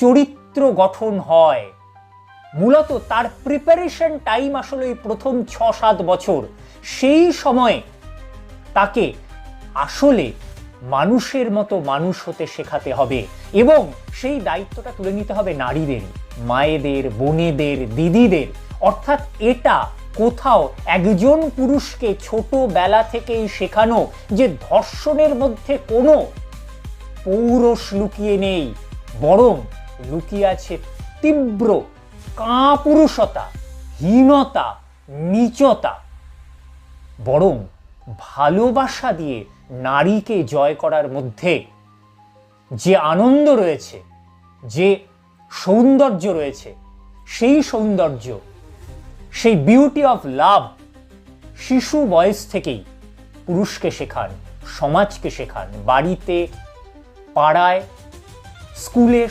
চরিত্র গঠন হয়। মূলত তার প্রিপারেশন টাইম আসলে ওই প্রথম ছ সাত বছর। সেই সময়ে তাকে আসলে মানুষের মতো মানুষ হতে শেখাতে হবে এবং সেই দায়িত্বটা তুলে নিতে হবে নারীদের, মায়েদের, বোনেদের, দিদিদের। অর্থাৎ এটা কোথাও একজন পুরুষকে ছোটবেলা থেকেই শেখানো যে ধর্ষণের মধ্যে কোনো পৌরষ লুকিয়ে নেই, বরং লুকিয়ে আছে তীব্র কাপুরুষতা, হীনতা, নিচতা, বরং ভালোবাসা দিয়ে নারীকে জয় করার মধ্যে যে আনন্দ রয়েছে, যে সৌন্দর্য রয়েছে, সেই সৌন্দর্য, সেই বিউটি অফ লাভ শিশু বয়স থেকেই পুরুষকে শেখান, সমাজকে শেখান, বাড়িতে, পাড়ায়, স্কুলে